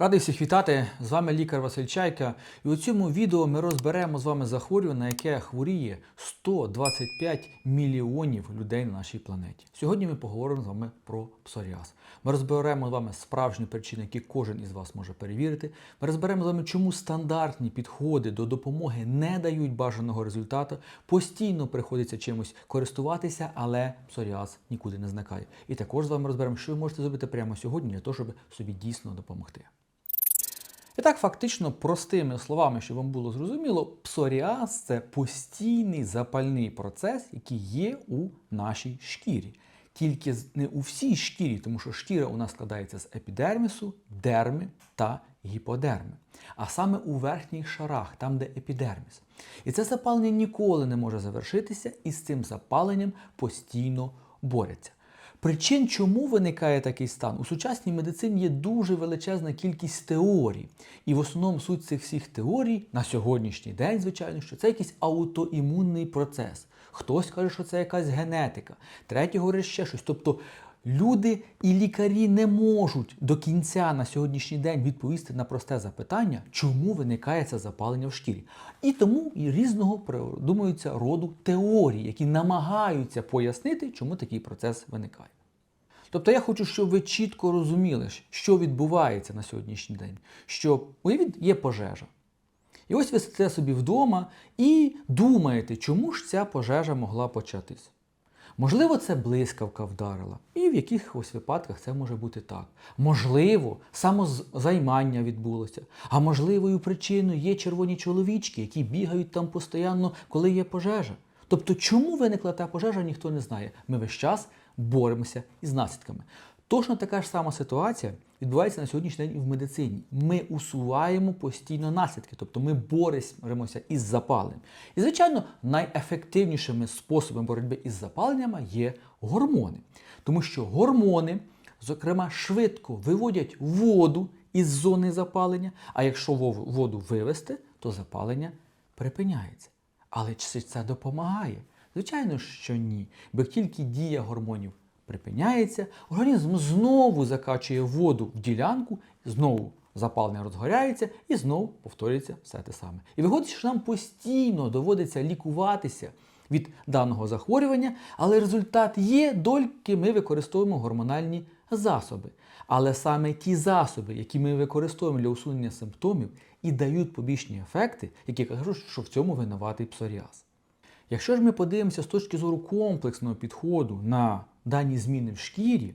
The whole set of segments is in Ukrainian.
Радий всіх вітати! З вами лікар Василь Чайка. І у цьому відео ми розберемо з вами захворювання, на яке хворіє 125 мільйонів людей на нашій планеті. Сьогодні ми поговоримо з вами про псоріаз. Ми розберемо з вами справжні причини, які кожен із вас може перевірити. Ми розберемо з вами, чому стандартні підходи до допомоги не дають бажаного результату. Постійно приходиться чимось користуватися, але псоріаз нікуди не зникає. І також з вами розберемо, що ви можете зробити прямо сьогодні для того, щоб собі дійсно допомогти. І так, фактично, простими словами, щоб вам було зрозуміло, псоріаз це постійний запальний процес, який є у нашій шкірі. Тільки не у всій шкірі, тому що шкіра у нас складається з епідермісу, дерми та гіподерми. А саме у верхніх шарах, там, де епідерміс. І це запалення ніколи не може завершитися, і з цим запаленням постійно борються. Причин, чому виникає такий стан, у сучасній медицині є дуже величезна кількість теорій. І в основному суть цих всіх теорій на сьогоднішній день, звичайно, що це якийсь аутоімунний процес. Хтось каже, що це якась генетика, третій говорить ще щось. Тобто люди і лікарі не можуть до кінця на сьогоднішній день відповісти на просте запитання, чому виникає це запалення в шкірі. І тому і різного придумуються роду теорії, які намагаються пояснити, чому такий процес виникає. Тобто я хочу, щоб ви чітко розуміли, що відбувається на сьогоднішній день. Що уявіть, є пожежа. І ось ви сидите собі вдома і думаєте, чому ж ця пожежа могла початись. Можливо, це блискавка вдарила, і в якихось випадках це може бути так. Можливо, самозаймання відбулося, а можливою причиною є червоні чоловічки, які бігають там постійно, коли є пожежа. Тобто, чому виникла та пожежа, ніхто не знає. Ми весь час боремося із наслідками. Точно така ж сама ситуація відбувається на сьогоднішній день і в медицині. Ми усуваємо постійно наслідки, тобто ми боремося із запаленням. І, звичайно, найефективнішими способами боротьби із запаленнями є гормони. Тому що гормони, зокрема, швидко виводять воду із зони запалення, а якщо воду вивести, то запалення припиняється. Але чи це допомагає? Звичайно, що ні. Бо тільки дія гормонів припиняється, організм знову закачує воду в ділянку, знову запалення розгоряється і знову повторюється все те саме. І виходить, що нам постійно доводиться лікуватися від даного захворювання, але результат є, доки ми використовуємо гормональні засоби. Але саме ті засоби, які ми використовуємо для усунення симптомів, і дають побічні ефекти, які кажуть, що в цьому винуватий псоріаз. Якщо ж ми подивимося з точки зору комплексного підходу на дані зміни в шкірі,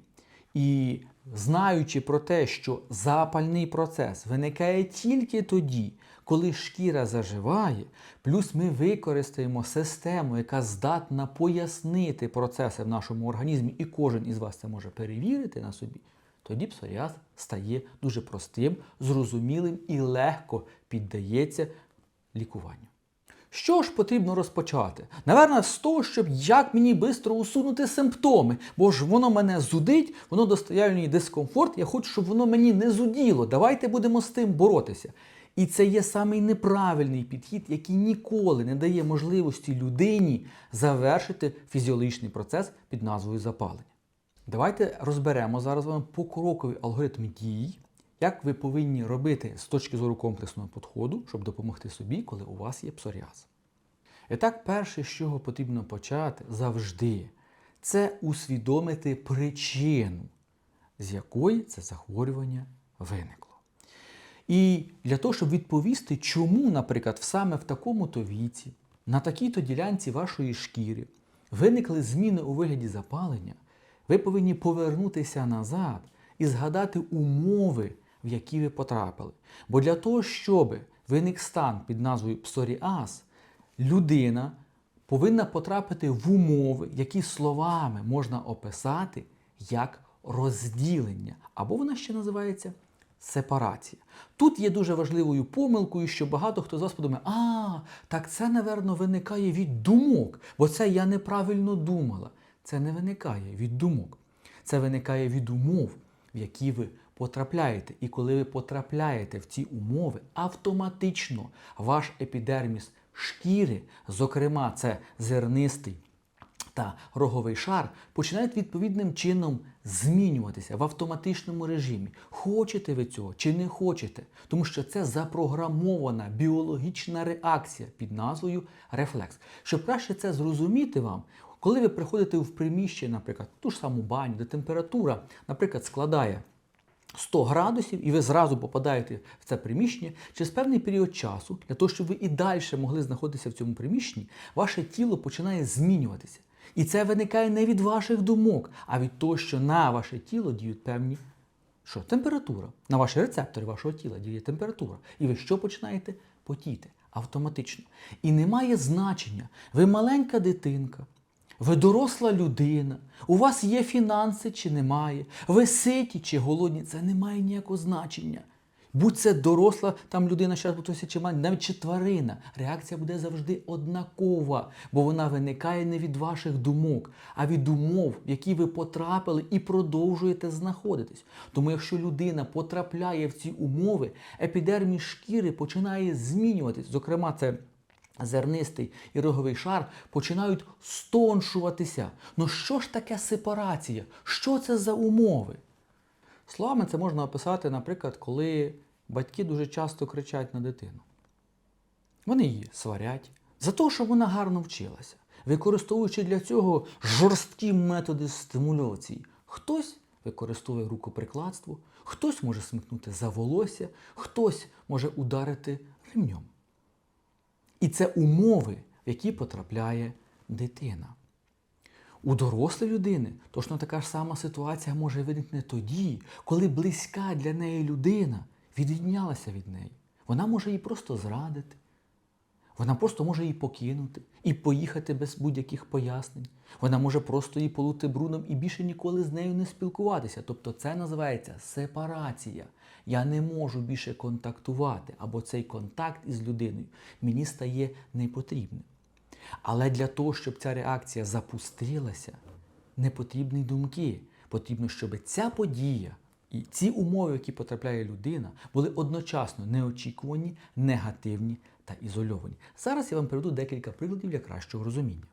і знаючи про те, що запальний процес виникає тільки тоді, коли шкіра заживає, плюс ми використаємо систему, яка здатна пояснити процеси в нашому організмі, і кожен із вас це може перевірити на собі, тоді псоріаз стає дуже простим, зрозумілим і легко піддається лікуванню. Що ж потрібно розпочати? Наверно, з того, щоб як мені швидко усунути симптоми, бо ж воно мене зудить, воно достає мені дискомфорт, я хочу, щоб воно мені не зуділо. Давайте будемо з тим боротися. І це є самий неправильний підхід, який ніколи не дає можливості людині завершити фізіологічний процес під назвою запалення. Давайте розберемо зараз вам покроковий алгоритм дій, як ви повинні робити з точки зору комплексного підходу, щоб допомогти собі, коли у вас є псоріаз. І так, перше, з чого потрібно почати завжди, це усвідомити причину, з якої це захворювання виникло. І для того, щоб відповісти, чому, наприклад, саме в такому-то віці, на такій-то ділянці вашої шкіри виникли зміни у вигляді запалення, ви повинні повернутися назад і згадати умови, в які ви потрапили. Бо для того, щоб виник стан під назвою псоріаз, людина повинна потрапити в умови, які словами можна описати як розділення, або вона ще називається сепарація. Тут є дуже важливою помилкою, що багато хто з вас подумає, а, так це, напевно, виникає від думок, бо це я неправильно думала. Це не виникає від думок. Це виникає від умов, в які ви потрапляєте. І коли ви потрапляєте в ці умови, автоматично ваш епідерміс шкіри, зокрема, це зернистий та роговий шар починають відповідним чином змінюватися в автоматичному режимі. Хочете ви цього чи не хочете, тому що це запрограмована біологічна реакція під назвою рефлекс. Щоб краще це зрозуміти вам, коли ви приходите в приміщення, наприклад, ту ж саму баню, де температура, наприклад, складає 100 градусів, і ви зразу попадаєте в це приміщення, через певний період часу, для того, щоб ви і далі могли знаходитися в цьому приміщенні, ваше тіло починає змінюватися. І це виникає не від ваших думок, а від того, що на ваше тіло діють певні що? Температура. На ваші рецептори вашого тіла діє температура. І ви що починаєте? Потіти автоматично. І немає значення. Ви маленька дитинка, ви доросла людина, у вас є фінанси чи немає, ви ситі чи голодні, це не має ніякого значення. Будь це доросла там людина, зараз хтось чи маленька, навіть чи тварина, реакція буде завжди однакова, бо вона виникає не від ваших думок, а від умов, в які ви потрапили і продовжуєте знаходитись. Тому якщо людина потрапляє в ці умови, епідерміс шкіри починає змінюватись. Зокрема, це зернистий і роговий шар починають стоншуватися. Ну що ж таке сепарація? Що це за умови? Словами це можна описати, наприклад, коли батьки дуже часто кричать на дитину. Вони її сварять за те, що вона гарно вчилася, використовуючи для цього жорсткі методи стимуляції. Хтось використовує рукоприкладство, хтось може смикнути за волосся, хтось може ударити ремнем. І це умови, в які потрапляє дитина. У дорослої людини точно така ж сама ситуація може виникнути тоді, коли близька для неї людина відрізнялася від неї. Вона може її просто зрадити. Вона просто може її покинути і поїхати без будь-яких пояснень. Вона може просто її полути брудом і більше ніколи з нею не спілкуватися. Тобто це називається сепарація. Я не можу більше контактувати, або цей контакт із людиною мені стає непотрібним. Але для того, щоб ця реакція запустилася, не потрібні думки. Потрібно, щоб ця подія і ці умови, які потрапляє людина, були одночасно неочікувані, негативні та ізольовані. Зараз я вам приведу декілька прикладів для кращого розуміння.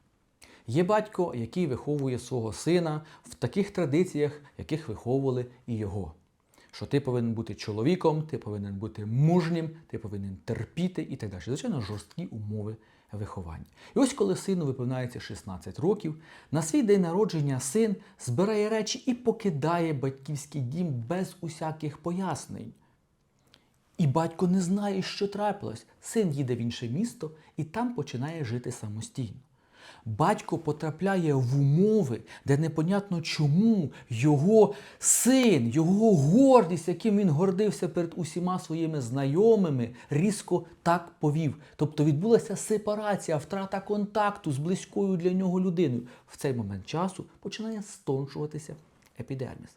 Є батько, який виховує свого сина в таких традиціях, яких виховували і його. Що ти повинен бути чоловіком, ти повинен бути мужнім, ти повинен терпіти і так далі. Звичайно, жорсткі умови виховання. І ось коли сину виповняється 16 років, на свій день народження син збирає речі і покидає батьківський дім без усяких пояснень. І батько не знає, що трапилось. Син їде в інше місто і там починає жити самостійно. Батько потрапляє в умови, де непонятно чому його син, його гордість, яким він гордився перед усіма своїми знайомими, різко так повів. Тобто відбулася сепарація, втрата контакту з близькою для нього людиною. В цей момент часу починає стоншуватися епідерміс.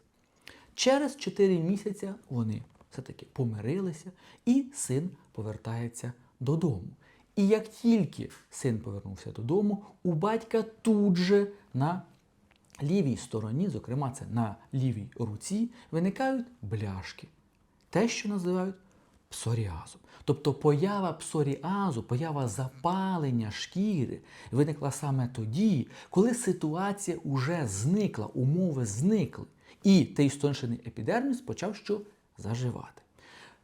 Через 4 місяці вони все-таки помирилися, і син повертається додому. І як тільки син повернувся додому, у батька тут же на лівій стороні, зокрема це на лівій руці, виникають бляшки. Те, що називають псоріазом. Тобто поява псоріазу, поява запалення шкіри виникла саме тоді, коли ситуація вже зникла, умови зникли. І той стоншений епідерміс почав що заживати.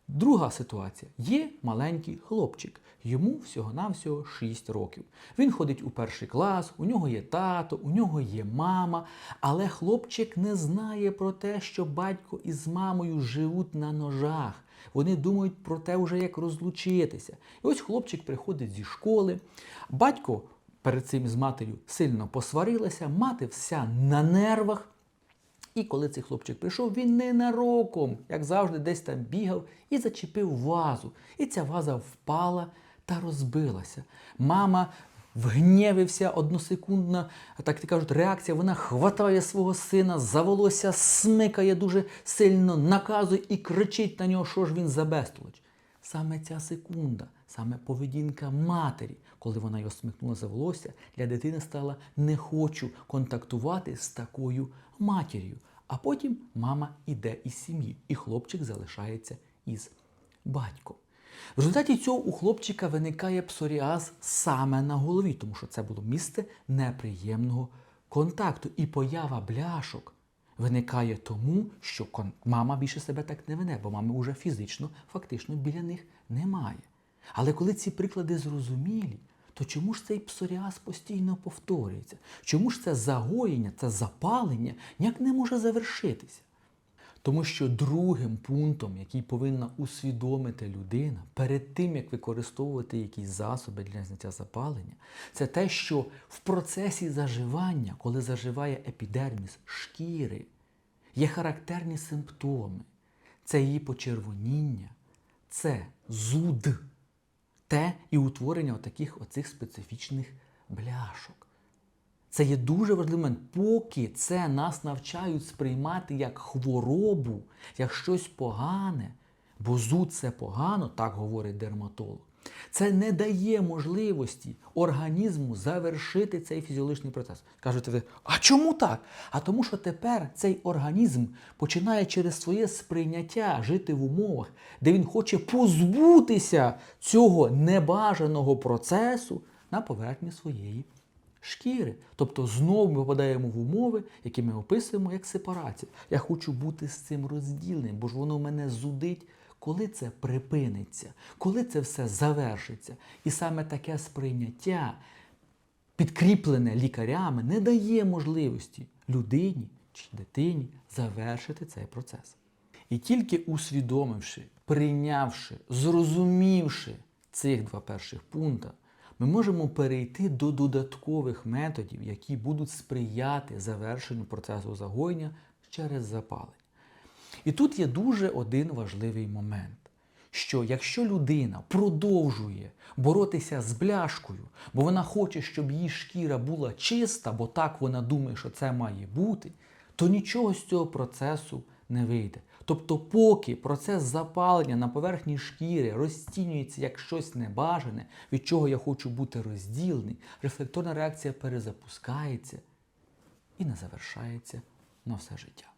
Друга ситуація. Є маленький хлопчик, йому всього-навсього 6 років. Він ходить у перший клас, у нього є тато, у нього є мама, але хлопчик не знає про те, що батько із мамою живуть на ножах. Вони думають про те, вже як розлучитися. І ось хлопчик приходить зі школи, батько перед цим з матір'ю сильно посварилася, мати вся на нервах. І коли цей хлопчик прийшов, він ненароком, як завжди, десь там бігав і зачепив вазу. І ця ваза впала та розбилася. Мама вгнєвився односекундна, так ти кажуть, реакція. Вона хватає свого сина, за волосся смикає дуже сильно, наказує і кричить на нього, що ж він за безтолоч. Саме ця секунда, саме поведінка матері, коли вона його смикнула за волосся, для дитини стала не хочу контактувати з такою матір'ю. А потім мама іде із сім'ї, і хлопчик залишається із батьком. В результаті цього у хлопчика виникає псоріаз саме на голові, тому що це було місце неприємного контакту і поява бляшок виникає тому, що мама більше себе так не веде, бо мами вже фізично, фактично біля них немає. Але коли ці приклади зрозумілі, то чому ж цей псоріаз постійно повторюється? Чому ж це загоєння, це запалення ніяк не може завершитися? Тому що другим пунктом, який повинна усвідомити людина перед тим, як використовувати якісь засоби для зняття запалення, це те, що в процесі заживання, коли заживає епідерміс шкіри, є характерні симптоми. Це її почервоніння, це зуд, те і утворення таких оцих специфічних бляшок. Це є дуже важливий момент, поки це нас навчають сприймати як хворобу, як щось погане, бо зуд це погано, так говорить дерматолог. Це не дає можливості організму завершити цей фізіологічний процес. Кажете ви, а чому так? А тому, що тепер цей організм починає через своє сприйняття жити в умовах, де він хоче позбутися цього небажаного процесу на поверхні своєї шкіри. Тобто знову ми попадаємо в умови, які ми описуємо як сепарація. Я хочу бути з цим розділеним, бо ж воно мене зудить. Коли це припиниться, коли це все завершиться. І саме таке сприйняття, підкріплене лікарями, не дає можливості людині чи дитині завершити цей процес. І тільки усвідомивши, прийнявши, зрозумівши цих два перших пункти, ми можемо перейти до додаткових методів, які будуть сприяти завершенню процесу загоєння через запалення. І тут є дуже один важливий момент, що якщо людина продовжує боротися з бляшкою, бо вона хоче, щоб її шкіра була чиста, бо так вона думає, що це має бути, то нічого з цього процесу не вийде. Тобто, поки процес запалення на поверхні шкіри розцінюється як щось небажане, від чого я хочу бути розділений, рефлекторна реакція перезапускається і не завершається на все життя.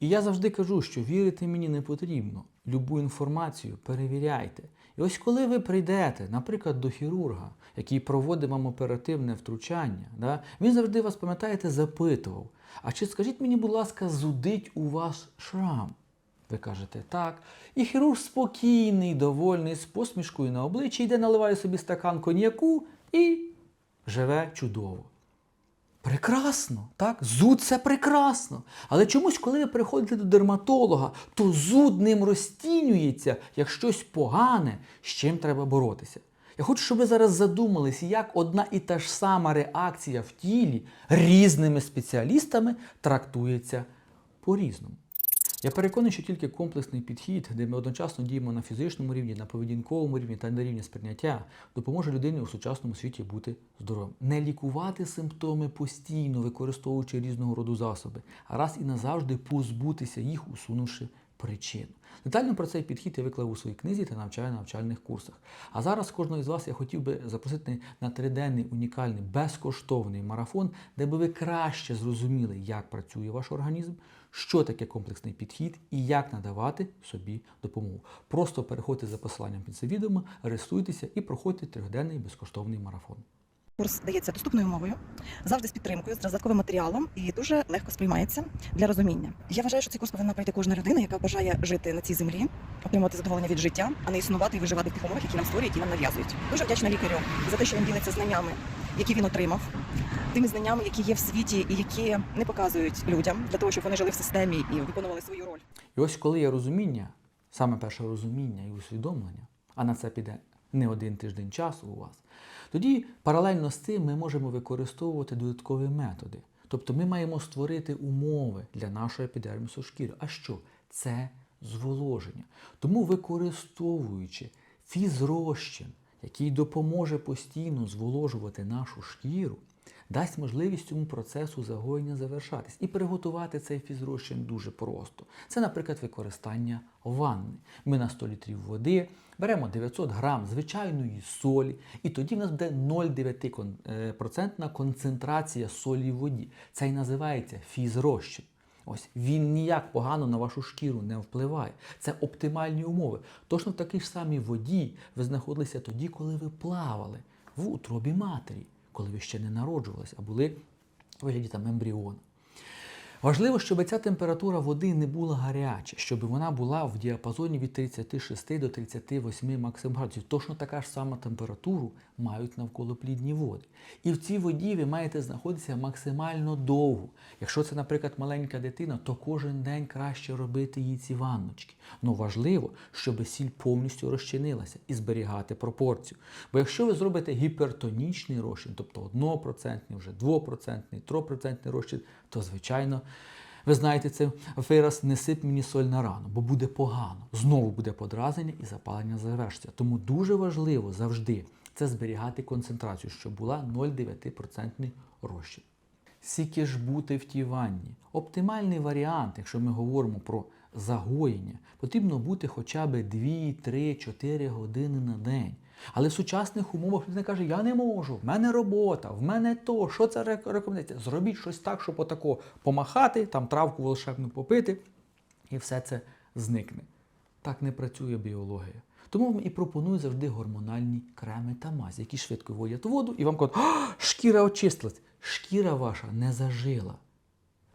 І я завжди кажу, що вірити мені не потрібно. Любу інформацію перевіряйте. І ось коли ви прийдете, наприклад, до хірурга, який проводить вам оперативне втручання, да, він завжди вас, пам'ятаєте, запитував: а чи скажіть мені, будь ласка, зудить у вас шрам? Ви кажете так. І хірург спокійний, довольний, з посмішкою на обличчі йде, наливає собі стакан коньяку і живе чудово. Прекрасно, так? Зуд це прекрасно. Але чомусь, коли ви приходите до дерматолога, то зуд ним розцінюється як щось погане, з чим треба боротися. Я хочу, щоб ви зараз задумалися, як одна і та ж сама реакція в тілі різними спеціалістами трактується по-різному. Я переконаний, що тільки комплексний підхід, де ми одночасно діємо на фізичному рівні, на поведінковому рівні та на рівні сприйняття, допоможе людині у сучасному світі бути здоровим. Не лікувати симптоми постійно, використовуючи різного роду засоби, а раз і назавжди позбутися їх, усунувши причину. Детально про цей підхід я виклав у своїй книзі та навчаю на навчальних курсах. А зараз кожного із вас я хотів би запросити на триденний унікальний безкоштовний марафон, де би ви краще зрозуміли, як працює ваш організм, що таке комплексний підхід і як надавати собі допомогу. Просто переходьте за посиланням під це відео, реєструйтеся і проходьте трьохденний безкоштовний марафон. Курс дається доступною мовою, завжди з підтримкою, з додатковим матеріалом і дуже легко сприймається для розуміння. Я вважаю, що цей курс повинна пройти кожна людина, яка бажає жити на цій землі, отримувати задоволення від життя, а не існувати і виживати в тих умовах, які нам створюють, які нам нав'язують. Дуже вдячна лікарю за те, що він ділиться знаннями, які він отримав, тими знаннями, які є в світі і які не показують людям для того, щоб вони жили в системі і виконували свою роль. І ось коли є розуміння, саме перше розуміння і усвідомлення, а на це піде не один тиждень часу у вас, тоді паралельно з цим ми можемо використовувати додаткові методи. Тобто ми маємо створити умови для нашого епідермісу шкіри. А що? Це зволоження. Тому використовуючи фізрозчин, який допоможе постійно зволожувати нашу шкіру, дасть можливість цьому процесу загоєння завершатись. І приготувати цей фізрозчин дуже просто. Це, наприклад, використання ванни. Ми на 100 літрів води беремо 900 грам звичайної солі, і тоді в нас буде 0,9% концентрація солі в воді. Це і називається фізрозчин. Ось він ніяк погано на вашу шкіру не впливає. Це оптимальні умови. Точно в такій ж самій воді ви знаходилися тоді, коли ви плавали в утробі матері, коли ви ще не народжувалися, а були у вигляді там ембріона. Важливо, щоб ця температура води не була гаряча, щоб вона була в діапазоні від 36 до 38 максимум градусів. Точно така ж сама температуру мають навколоплідні води. І в цій воді ви маєте знаходитися максимально довго. Якщо це, наприклад, маленька дитина, то кожен день краще робити їй ці ванночки. Ну важливо, щоб сіль повністю розчинилася і зберігати пропорцію. Бо якщо ви зробите гіпертонічний розчин, тобто 1%, вже 2%, 3% розчин, то звичайно. Ви знаєте це вираз не сип мені соль на рану, бо буде погано. Знову буде подразнення і запалення завершиться. Тому дуже важливо завжди це зберігати концентрацію, щоб була 0,9% розчин. Скільки ж бути в тій ванні? Оптимальний варіант, якщо ми говоримо про загоєння, потрібно бути хоча б 2, 3, 4 години на день. Але в сучасних умовах людина каже, я не можу, в мене робота, в мене то, що це рекомендація? Зробіть щось так, щоб отако помахати, там травку волшебну попити, і все це зникне. Так не працює біологія. Тому вам і пропоную завжди гормональні креми та мазі, які швидко вводять воду, і вам кажуть, шкіра очистилась. Шкіра ваша не зажила.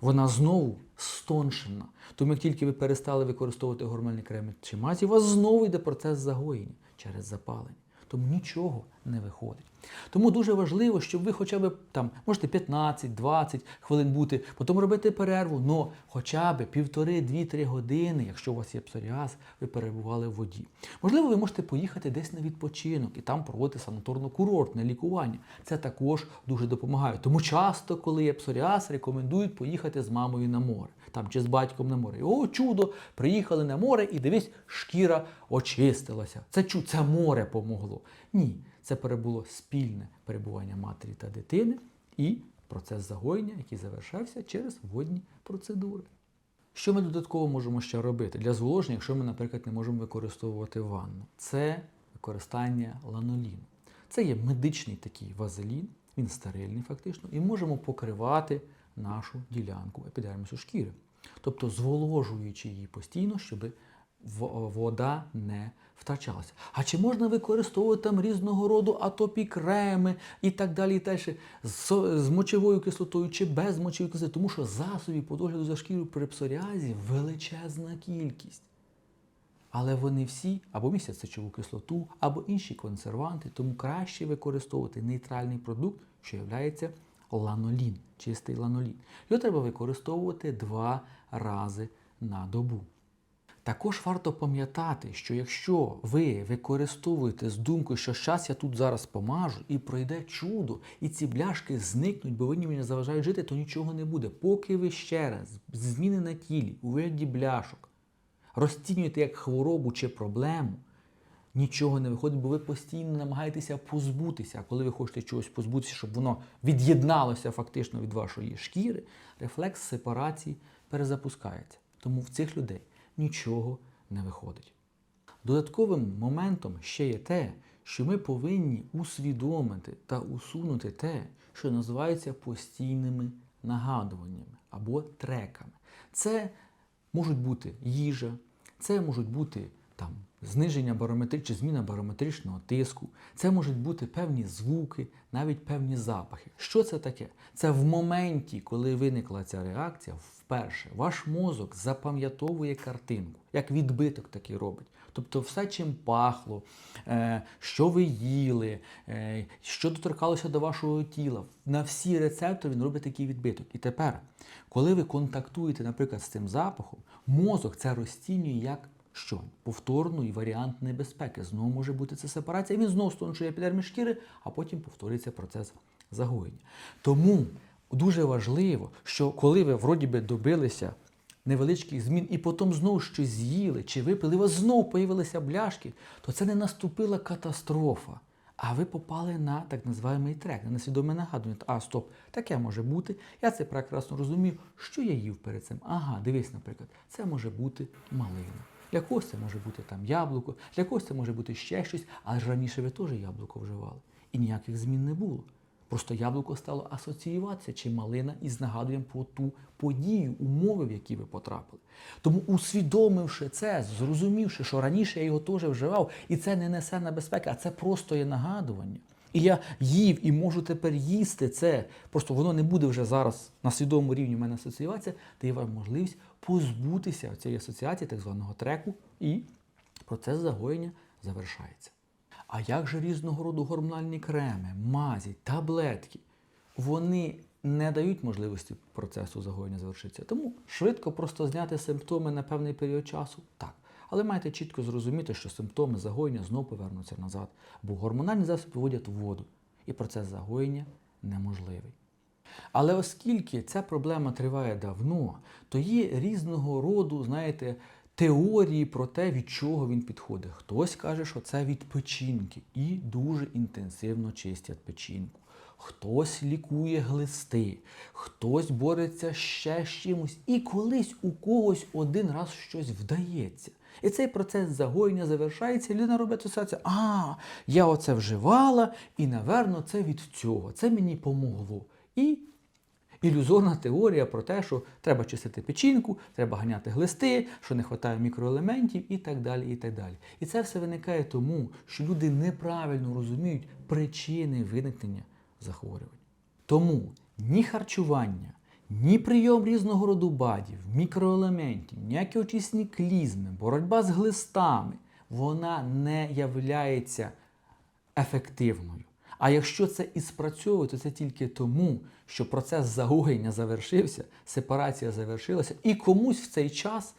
Вона знову стоншена. Тому як тільки ви перестали використовувати гормональні креми чи мазі, у вас знову йде процес загоєння через запалення. Тому нічого не виходить. Тому дуже важливо, щоб ви хоча б там можете 15-20 хвилин бути, потім робити перерву, але хоча б півтори-дві-три години, якщо у вас є псоріаз, ви перебували в воді. Можливо, ви можете поїхати десь на відпочинок і там проводити санаторно-курортне лікування. Це також дуже допомагає. Тому часто, коли є псоріаз, рекомендують поїхати з мамою на море там чи з батьком на море. І, О, чудо! Приїхали на море і дивись, шкіра очистилася. Це чу, це море помогло. Ні, це перебуло спільне перебування матері та дитини і процес загоєння, який завершався через водні процедури. Що ми додатково можемо ще робити для зволоження, якщо ми, наприклад, не можемо використовувати ванну? Це використання ланоліну. Це є медичний такий вазелін, він стерильний фактично, і можемо покривати нашу ділянку епідермісу шкіри. Тобто зволожуючи її постійно, щоб в- вода не втрачалася. А чи можна використовувати там різного роду атопі креми і так далі, і далі з, з мочовою кислотою чи без мочової кислоти? Тому що засобів по догляду за шкірою при псоріазі величезна кількість. Але вони всі або містять сечову кислоту, або інші консерванти, тому краще використовувати нейтральний продукт, що є ланолін, чистий ланолін. Його треба використовувати два рази на добу. Також варто пам'ятати, що якщо ви використовуєте з думкою, що щас я тут зараз помажу і пройде чудо, і ці бляшки зникнуть, бо вони мені заважають жити, то нічого не буде. Поки ви ще раз зміни на тілі у вигляді бляшок розцінюєте як хворобу чи проблему, нічого не виходить, бо ви постійно намагаєтеся позбутися. А коли ви хочете чогось позбутися, щоб воно від'єдналося фактично від вашої шкіри, рефлекс сепарації перезапускається. Тому в цих людей нічого не виходить. Додатковим моментом ще є те, що ми повинні усвідомити та усунути те, що називається постійними нагадуваннями або треками. Це можуть бути їжа, це можуть бути там зниження барометри чи зміна барометричного тиску, це можуть бути певні звуки, навіть певні запахи. Що це таке? Це в моменті, коли виникла ця реакція, вперше ваш мозок запам'ятовує картинку, як відбиток такий робить. Тобто все, чим пахло, е, що ви їли, е, що доторкалося до вашого тіла, на всі рецептори він робить такий відбиток. І тепер, коли ви контактуєте, наприклад, з цим запахом, мозок це розцінює як що? Повторний варіант небезпеки. Знову може бути це сепарація, він знову стончує епідерміс шкіри, а потім повторюється процес загоєння. Тому дуже важливо, що коли ви вроді би добилися невеличких змін і потім знову щось з'їли чи випили, у вас знову появилися бляшки, то це не наступила катастрофа. А ви попали на так називаємий трек, на несвідоме нагадування. А, стоп, таке може бути. Я це прекрасно розумію. Що я їв перед цим? Ага, дивись, наприклад, це може бути малина. Для когось це може бути там яблуко, для когось це може бути ще щось, але ж раніше ви теж яблуко вживали. І ніяких змін не було. Просто яблуко стало асоціюватися чи малина із нагадуванням про ту подію, умови, в які ви потрапили. Тому, усвідомивши це, зрозумівши, що раніше я його теж вживав, і це не несе небезпеки, а це просто є нагадування. І я їв і можу тепер їсти це. Просто воно не буде вже зараз на свідомому рівні в мене асоціюватися, дає вам можливість позбутися цієї асоціації, так званого треку, і процес загоєння завершається. А як же різного роду гормональні креми, мазі, таблетки? Вони не дають можливості процесу загоєння завершитися. Тому швидко просто зняти симптоми на певний період часу так. Але маєте чітко зрозуміти, що симптоми загоєння знову повернуться назад, бо гормональні засоби виводять в воду, і процес загоєння неможливий. Але оскільки ця проблема триває давно, то є різного роду, знаєте, теорії про те, від чого він підходить. Хтось каже, що це від печінки і дуже інтенсивно чистять печінку. Хтось лікує глисти, хтось бореться ще з чимось, і колись у когось один раз щось вдається. І цей процес загоєння завершається, і людина робить асоціацію, а, я оце вживала, і, наверно, це від цього. Це мені помогло. І ілюзорна теорія про те, що треба чистити печінку, треба ганяти глисти, що не вистачає мікроелементів і так далі. І так далі. І це все виникає тому, що люди неправильно розуміють причини виникнення захворювань. Тому ні харчування, ні прийом різного роду бадів, мікроелементів, ніякі очисні клізми, боротьба з глистами, вона не являється ефективною. А якщо це і спрацьовує, то це тільки тому, що процес загоєння завершився, сепарація завершилася, і комусь в цей час,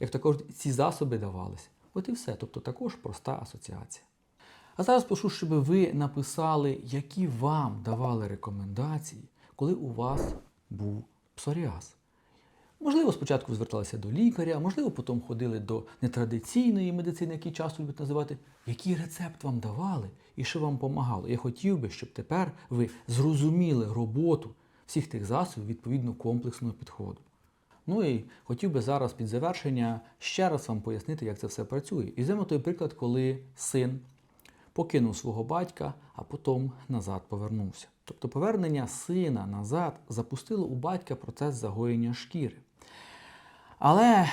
як кажуть, ці засоби давалися. От і все. Тобто також проста асоціація. А зараз прошу, щоб ви написали, які вам давали рекомендації, коли у вас був псоріаз. Можливо, спочатку зверталися до лікаря, можливо, потім ходили до нетрадиційної медицини, які часто люблять називати, який рецепт вам давали і що вам допомагало. Я хотів би, щоб тепер ви зрозуміли роботу всіх тих засобів відповідно комплексного підходу. Ну і хотів би зараз під завершення ще раз вам пояснити, як це все працює. І візьмемо той приклад, коли син покинув свого батька, а потім назад повернувся. Тобто повернення сина назад запустило у батька процес загоєння шкіри. Але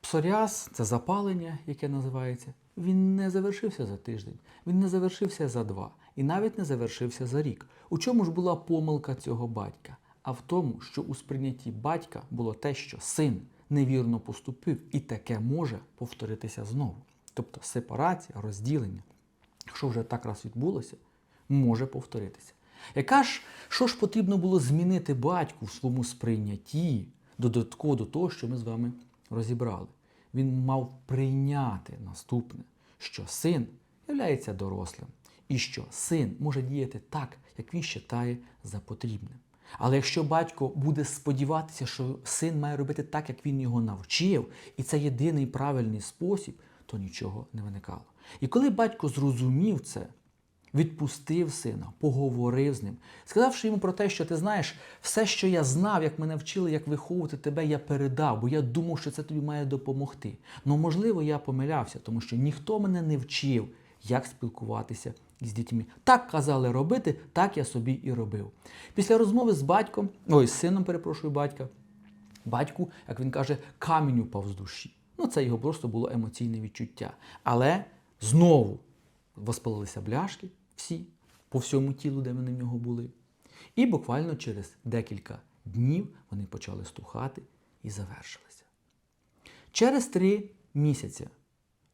псоріаз це запалення, яке називається, він не завершився за тиждень, він не завершився за два і навіть не завершився за рік. У чому ж була помилка цього батька? А в тому, що у сприйнятті батька було те, що син невірно поступив, і таке може повторитися знову. Тобто сепарація, розділення, якщо вже так раз відбулося, може повторитися. Яка ж, що ж потрібно було змінити батьку в своєму сприйнятті додатково до того, що ми з вами розібрали? Він мав прийняти наступне, що син являється дорослим, і що син може діяти так, як він вважає за потрібне. Але якщо батько буде сподіватися, що син має робити так, як він його навчив, і це єдиний правильний спосіб, то нічого не виникало. І коли батько зрозумів це, відпустив сина, поговорив з ним, сказавши йому про те, що ти знаєш, все, що я знав, як мене вчили, як виховувати тебе, я передав, бо я думав, що це тобі має допомогти. Ну, можливо, я помилявся, тому що ніхто мене не вчив, як спілкуватися з дітьми. Так казали робити, так я собі і робив. Після розмови з батьком, ой, з сином, перепрошую батька, батьку, як він каже, камінь упав з душі. Ну, це його просто було емоційне відчуття. Але знову воспалилися бляшки всі по всьому тілу, де вони в нього були. І буквально через декілька днів вони почали стухати і завершилися. Через три місяці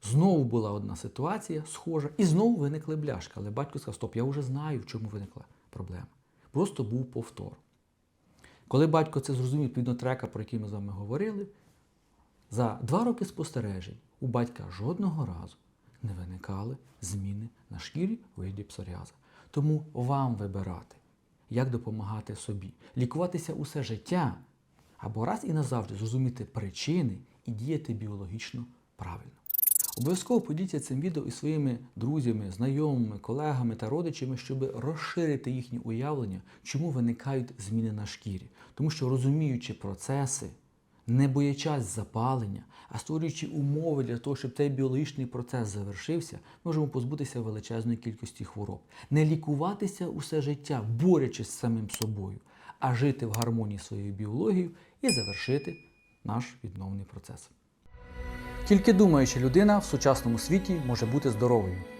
знову була одна ситуація схожа, і знову виникли бляшки. Але батько сказав, стоп, я вже знаю, в чому виникла проблема. Просто був повтор. Коли батько це зрозумів відповідно трека, про який ми з вами говорили, за два роки спостережень у батька жодного разу не виникали зміни на шкірі у вигляді псоріаза. Тому вам вибирати, як допомагати собі, лікуватися усе життя або раз і назавжди зрозуміти причини і діяти біологічно правильно. Обов'язково поділіться цим відео із своїми друзями, знайомими, колегами та родичами, щоб розширити їхнє уявлення, чому виникають зміни на шкірі. Тому що розуміючи процеси, не боячись запалення, а створюючи умови для того, щоб цей біологічний процес завершився, можемо позбутися величезної кількості хвороб. Не лікуватися усе життя, борючись з самим собою, а жити в гармонії своєю біологією і завершити наш відновний процес. Тільки думаючи людина в сучасному світі може бути здоровою.